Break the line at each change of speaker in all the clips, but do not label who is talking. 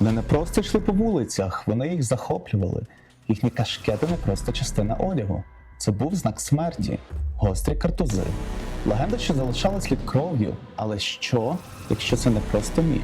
Вони не просто йшли по вулицях, вони їх захоплювали. Їхні кашкети не просто частина одягу. Це був знак смерті, гострі картузи. Легенда, що залишала слід кров'ю. Але що, якщо це не просто міф?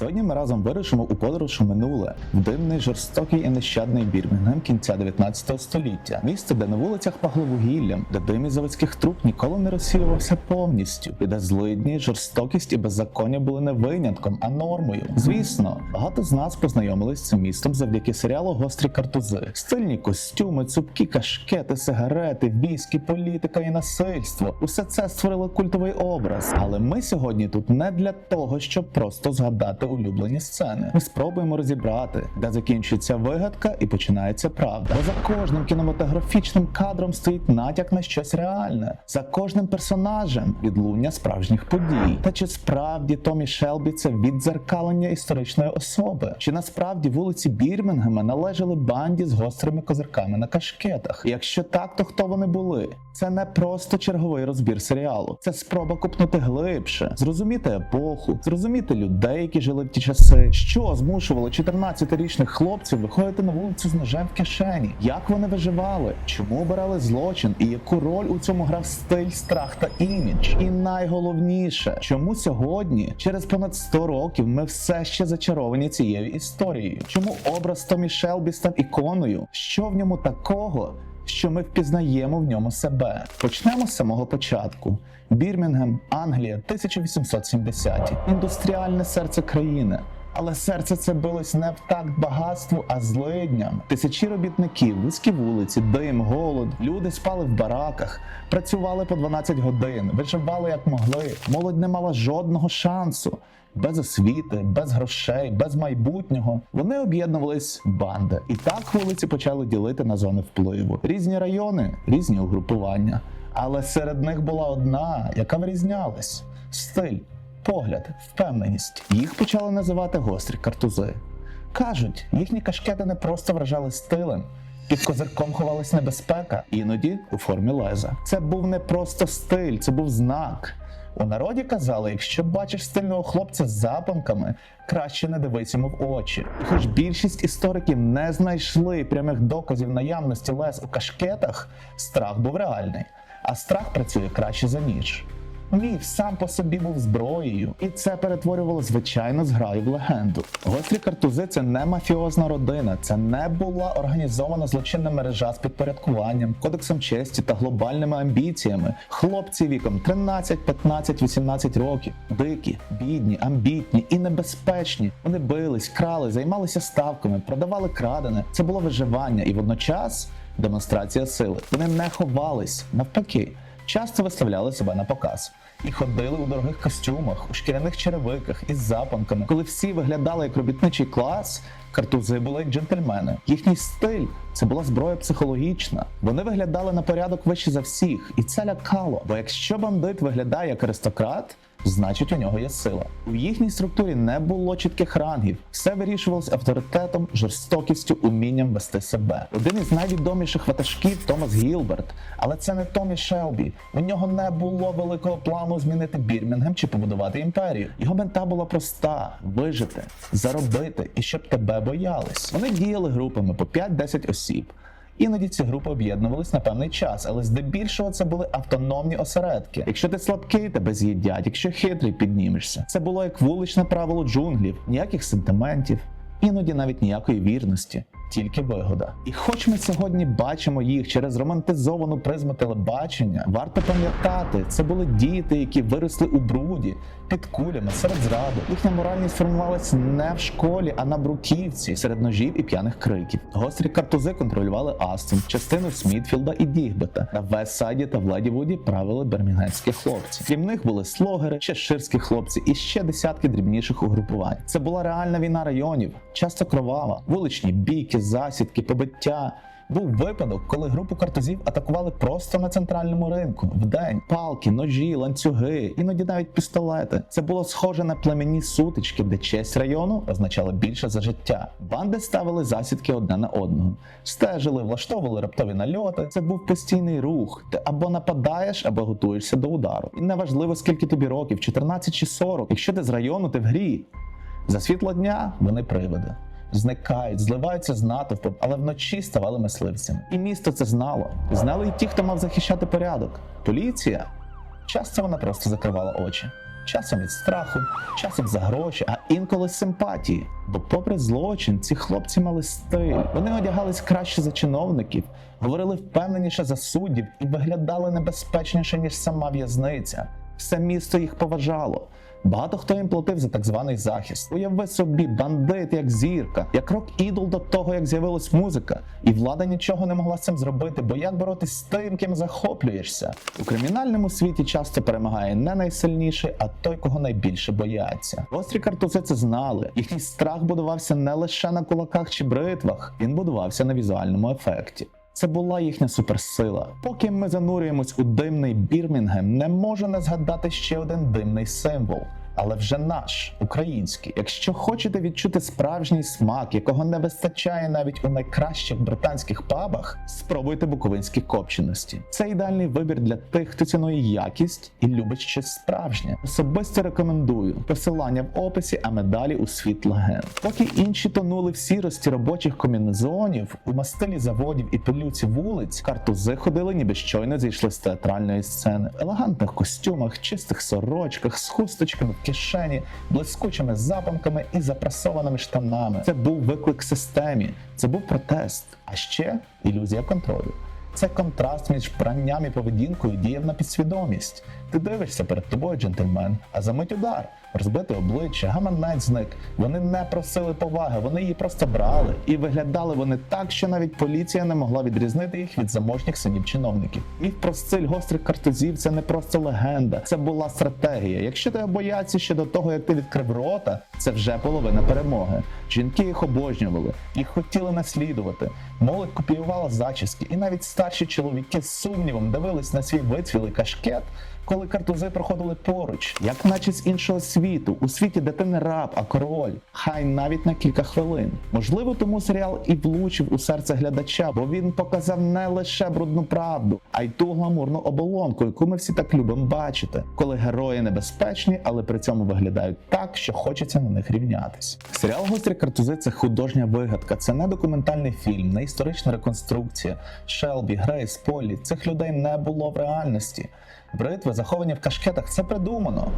Сьогодні ми разом вирушимо у подорож у минуле, в дивний, жорстокий і нещадний Бірмінгем кінця 19 століття. Місце, де на вулицях пахло вугіллям, де дим із заводських труб ніколи не розсіювався повністю, і де злидні, жорстокість і беззаконня були не винятком, а нормою. Звісно, багато з нас познайомились з цим містом завдяки серіалу Гострі картузи. Стильні костюми, цупкі кашкети, сигарети, віскі, політика і насильство. Усе це створило культовий образ. Але ми сьогодні тут не для того, щоб просто згадати улюблені сцени. Ми спробуємо розібрати, де закінчується вигадка і починається правда. Бо за кожним кінематографічним кадром стоїть натяк на щось реальне, за кожним персонажем відлуння справжніх подій. Та чи справді Томі Шелбі це віддзеркалення історичної особи? Чи насправді вулиці Бірмінгема належали банді з гострими козирками на кашкетах? Якщо так, то хто вони були? Це не просто черговий розбір серіалу, це спроба купнути глибше, зрозуміти епоху, зрозуміти людей, які жили в ті часи, що змушувало 14-річних хлопців виходити на вулицю з ножем в кишені, як вони виживали, чому обирали злочин і яку роль у цьому грав стиль, страх та імідж. І найголовніше, чому сьогодні, через понад 100 років, ми все ще зачаровані цією історією. Чому образ Томі Шелбі став іконою? Що в ньому такого? Що ми впізнаємо в ньому себе. Почнемо з самого початку. Бірмінгем, Англія, 1870-ті. індустріальне серце країни. Але серце це билось не в такт багатству, а злидням. Тисячі робітників, вузькі вулиці, дим, голод. Люди спали в бараках, працювали по 12 годин, виживали як могли. Молодь не мала жодного шансу. Без освіти, без грошей, без майбутнього вони об'єднувались в банди, і так вулиці почали ділити на зони впливу. Різні райони, різні угрупування. Але серед них була одна, яка вирізнялась: стиль, погляд, впевненість. Їх почали називати гострі картузи. Кажуть, їхні кашкети не просто вражали стилем. Під козирком ховалась небезпека, іноді у формі леза. Це був не просто стиль, це був знак. У народі казали, якщо бачиш стильного хлопця з запанками, краще не дивись йому в очі. Хоч більшість істориків не знайшли прямих доказів наявності лес у кашкетах, страх був реальний, а страх працює краще за ніж. Міф сам по собі був зброєю, і це перетворювало звичайну зграю в легенду. Гострі картузи це не мафіозна родина, це не була організована злочинна мережа з підпорядкуванням, кодексом честі та глобальними амбіціями. Хлопці віком 13, 15, 18 років, дикі, бідні, амбітні і небезпечні. Вони бились, крали, займалися ставками, продавали крадене. Це було виживання і водночас демонстрація сили. Вони не ховались навпаки часто виставляли себе на показ і ходили у дорогих костюмах, у шкіряних черевиках із запанками. Коли всі виглядали як робітничий клас, картузи були як джентльмени. Їхній стиль це була зброя психологічна. Вони виглядали на порядок вище за всіх, і це лякало. Бо якщо бандит виглядає як аристократ. Значить, у нього є сила. У їхній структурі не було чітких рангів. Все вирішувалось авторитетом, жорстокістю, умінням вести себе. Один із найвідоміших ватажків Томас Гілберт, але це не Томі Шелбі. У нього не було великого плану змінити Бірмінгем чи побудувати імперію. Його мета була проста: вижити, заробити і щоб тебе боялись. Вони діяли групами по 5-10 осіб. Іноді ці групи об'єднувались на певний час, але здебільшого це були автономні осередки. Якщо ти слабкий, тебе з'їдять, якщо хитрий, піднімешся. Це було як вуличне правило джунглів, ніяких сентиментів, іноді навіть ніякої вірності. Тільки вигода. І хоч ми сьогодні бачимо їх через романтизовану призму телебачення, варто пам'ятати, це були діти, які виросли у бруді, під кулями, серед зраду. Їхня моральність формувалася не в школі, а на бруківці, серед ножів і п'яних криків. Гострі картузи контролювали Астон, частину Смітфілда і Дігбета. На Вестсайді та Владівуді правили бермінгемські хлопці. Крім них були слогери, чеширські хлопці і ще десятки дрібніших угрупувань. Це була реальна війна районів, часто кровава, вуличні бійки, засідки, побиття. Був випадок, коли групу картузів атакували просто на центральному ринку вдень. Палки, ножі, ланцюги, іноді навіть пістолети. Це було схоже на племінні сутички, де честь району означала більше за життя. Банди ставили засідки одне на одного, стежили, влаштовували раптові нальоти. Це був постійний рух. Ти або нападаєш, або готуєшся до удару. І неважливо, скільки тобі років, 14 чи 40. Якщо ти з району, ти в грі. За світло дня вони привиди. Зникають, зливаються з натовпом, але вночі ставали мисливцями. І місто це знало. Знали й ті, хто мав захищати порядок. Поліція. Часто вона просто закривала очі. Часом від страху, часом за гроші, а інколи з симпатії. Бо, попри злочин, ці хлопці мали стиль. Вони одягались краще за чиновників, говорили впевненіше за суддів і виглядали небезпечніше, ніж сама в'язниця. Все місто їх поважало. Багато хто їм платив за так званий захист. Уяви собі, бандит як зірка, як рок ідол до того, як з'явилась музика, і влада нічого не могла з цим зробити, бо як боротись з тим, ким захоплюєшся? У кримінальному світі часто перемагає не найсильніший, а той, кого найбільше бояться. Гострі картузи це знали. Їхній страх будувався не лише на кулаках чи бритвах, він будувався на візуальному ефекті. Це була їхня суперсила. Поки ми занурюємось у димний Бірмінгем, не можу не згадати ще один димний символ. Але вже наш український. Якщо хочете відчути справжній смак, якого не вистачає навіть у найкращих британських пабах, спробуйте буковинські копченості. Це ідеальний вибір для тих, хто цінує якість і любить щось справжнє. Особисто рекомендую посилання в описі, а медалі у світ легенд. Поки інші тонули в сірості робочих комбінезонів, у мастилі заводів і пилюці вулиць, картузи ходили, ніби щойно зійшли з театральної сцени, елегантних костюмах, чистих сорочках, з хусточками кишені, блискучими запонками і запресованими штанами. Це був виклик системі, це був протест, а ще ілюзія контролю. Це контраст між пранням і поведінкою діяв на підсвідомість. Ти дивишся перед тобою, джентльмен, а за мить удар, розбите обличчя, гаманець зник. Вони не просили поваги, вони її просто брали. І виглядали вони так, що навіть поліція не могла відрізнити їх від заможніх синів чиновників. Міф про стиль гострих картузів це не просто легенда, це була стратегія. Якщо тебе бояться ще до того, як ти відкрив рота, це вже половина перемоги. Жінки їх обожнювали, їх хотіли наслідувати. Молодь копіювала зачіски, і навіть старші чоловіки з сумнівом дивились на свій вицвілий кашкет, коли картузи проходили поруч, як наче з іншого світу, у світі, де ти не раб, а король, хай навіть на кілька хвилин. Можливо, тому серіал і влучив у серце глядача, бо він показав не лише брудну правду, а й ту гламурну оболонку, яку ми всі так любимо бачити, коли герої небезпечні, але при цьому виглядають так, що хочеться на них рівнятись. Серіал Гострі картузи це художня вигадка, це не документальний фільм, не історична реконструкція. Шелбі, Грейс, Полі цих людей не було в реальності. Бритви, заховані в кашкетах, це придумано.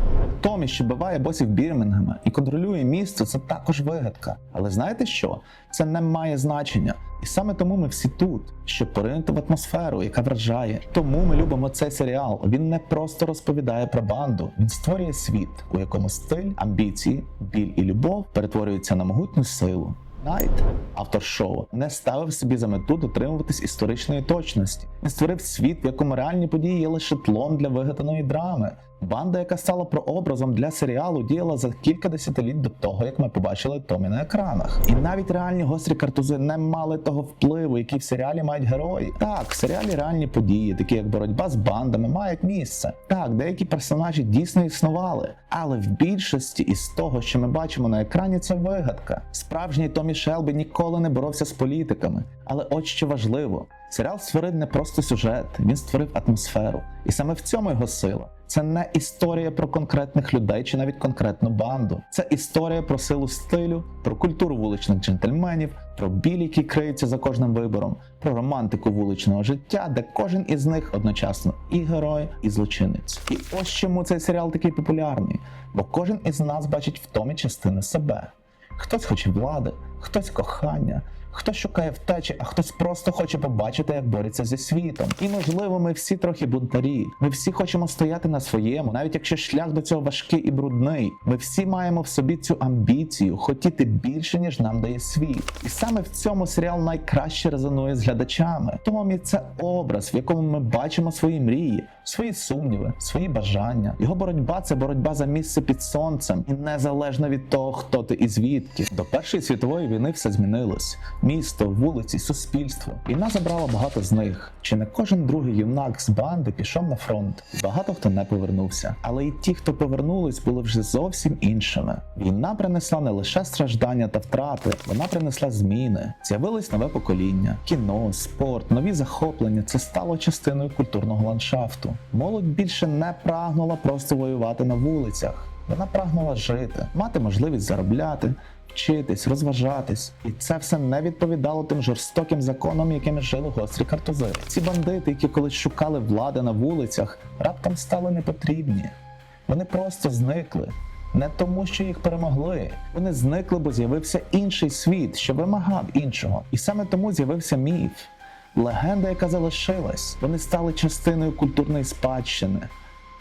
Томі, що биває босів Бірмінгема і контролює місто, це також вигадка. Але знаєте що? Це не має значення. І саме тому ми всі тут, щоб поринути в атмосферу, яка вражає. Тому ми любимо цей серіал. Він не просто розповідає про банду, він створює світ, у якому стиль, амбіції, біль і любов перетворюються на могутню силу. Найт, автор шоу, не ставив собі за мету дотримуватись історичної точності. Він створив світ, в якому реальні події є лише тлом для вигаданої драми. Банда, яка стала прообразом для серіалу, діяла за кілька десятиліть до того, як ми побачили Томі на екранах. І навіть реальні гострі картузи не мали того впливу, який в серіалі мають герої. Так, в серіалі реальні події, такі як боротьба з бандами, мають місце. Так, деякі персонажі дійсно існували, але в більшості із того, що ми бачимо на екрані, це вигадка. Справжній Томі Шелбі ніколи не боровся з політиками. Але от що важливо, серіал створив не просто сюжет, він створив атмосферу. І саме в цьому його сила. Це не історія про конкретних людей чи навіть конкретну банду. Це історія про силу стилю, про культуру вуличних джентльменів, про біль, який криється за кожним вибором, про романтику вуличного життя, де кожен із них одночасно і герой, і злочинець. І ось чому цей серіал такий популярний, бо кожен із нас бачить в Томі частини себе. Хтось хоче влади, хтось кохання, хтось шукає втечі, а хтось просто хоче побачити, як бореться зі світом. І можливо, ми всі трохи бунтарі. Ми всі хочемо стояти на своєму, навіть якщо шлях до цього важкий і брудний. Ми всі маємо в собі цю амбіцію, хотіти більше, ніж нам дає світ. І саме в цьому серіал найкраще резонує з глядачами. Томі це образ, в якому ми бачимо свої мрії, свої сумніви, свої бажання. Його боротьба це боротьба за місце під сонцем, і незалежно від того, хто ти і звідки. До першої світової війни все змінилось. Місто, вулиці, суспільство. Війна забрала багато з них. Чи не кожен другий юнак з банди пішов на фронт? Багато хто не повернувся. Але і ті, хто повернулись, були вже зовсім іншими. Війна принесла не лише страждання та втрати, вона принесла зміни. З'явилось нове покоління, кіно, спорт, нові захоплення. Це стало частиною культурного ландшафту. Молодь більше не прагнула просто воювати на вулицях. Вона прагнула жити, мати можливість заробляти, вчитись, розважатись, і це все не відповідало тим жорстоким законам, якими жили гострі картузи. Ці бандити, які колись шукали влади на вулицях, раптом стали непотрібні. Вони просто зникли. Не тому, що їх перемогли. Вони зникли, бо з'явився інший світ, що вимагав іншого. І саме тому з'явився міф. Легенда, яка залишилась, вони стали частиною культурної спадщини.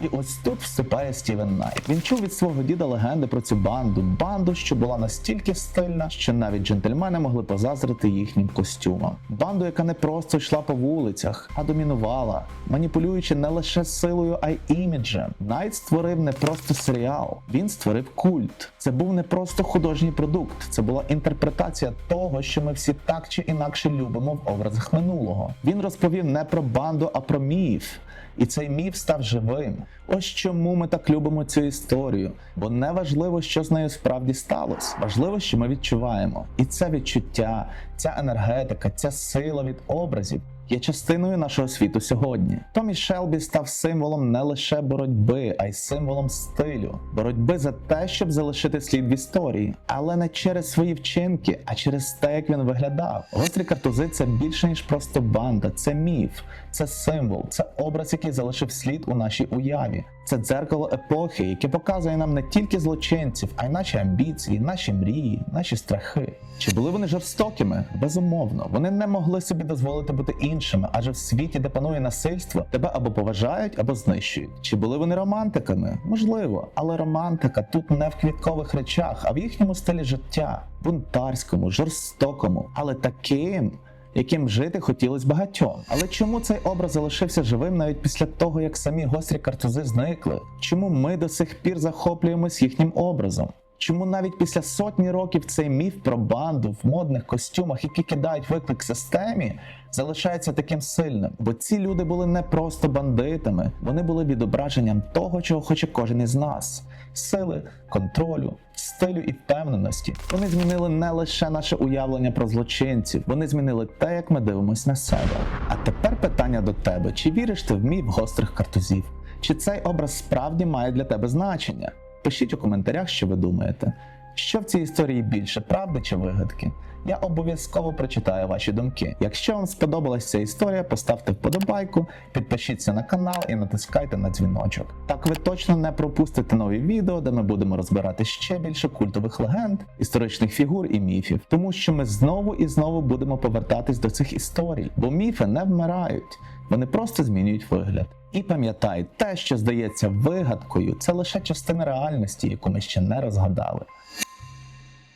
І ось тут вступає Стівен Найт. Він чув від свого діда легенди про цю банду, банду, що була настільки стильна, що навіть джентльмени могли позазрити їхнім костюмам. Банду, яка не просто йшла по вулицях, а домінувала, маніпулюючи не лише силою, а й іміджем. Найт створив не просто серіал, він створив культ. Це був не просто художній продукт, це була інтерпретація того, що ми всі так чи інакше любимо в образах минулого. Він розповів не про банду, а про міф. І цей міф став живим. Ось чому ми так любимо цю історію. Бо не важливо, що з нею справді сталося. Важливо, що ми відчуваємо. І це відчуття, ця енергетика, ця сила від образів є частиною нашого світу сьогодні. Томі Шелбі став символом не лише боротьби, а й символом стилю. Боротьби за те, щоб залишити слід в історії, але не через свої вчинки, а через те, як він виглядав. Гострі картузи це більше ніж просто банда, це міф, це символ, це образ, який залишив слід у нашій уяві. Це дзеркало епохи, яке показує нам не тільки злочинців, а й наші амбіції, наші мрії, наші страхи. Чи були вони жорстокими? Безумовно, вони не могли собі дозволити бути іншими, адже в світі, де панує насильство, тебе або поважають, або знищують. Чи були вони романтиками? Можливо, але романтика тут не в квіткових речах, а в їхньому стилі життя, бунтарському, жорстокому, але таким яким жити хотілось багатьом. Але чому цей образ залишився живим навіть після того, як самі гострі картузи зникли? Чому ми до сих пір захоплюємось їхнім образом? Чому навіть після сотні років цей міф про банду в модних костюмах, які кидають виклик системі, залишається таким сильним? Бо ці люди були не просто бандитами, вони були відображенням того, чого хоче кожен із нас: сили, контролю, стилю і впевненості. Вони змінили не лише наше уявлення про злочинців, вони змінили те, як ми дивимося на себе. А тепер питання до тебе: чи віриш ти в міф гострих картузів? Чи цей образ справді має для тебе значення? Пишіть у коментарях, що ви думаєте. Що в цій історії більше, правди чи вигадки? Я обов'язково прочитаю ваші думки. Якщо вам сподобалася ця історія, поставте вподобайку, підпишіться на канал і натискайте на дзвіночок. Так ви точно не пропустите нові відео, де ми будемо розбирати ще більше культових легенд, історичних фігур і міфів, тому що ми знову і знову будемо повертатись до цих історій, бо міфи не вмирають, вони просто змінюють вигляд. І пам'ятай, те, що здається вигадкою, це лише частина реальності, яку ми ще не розгадали.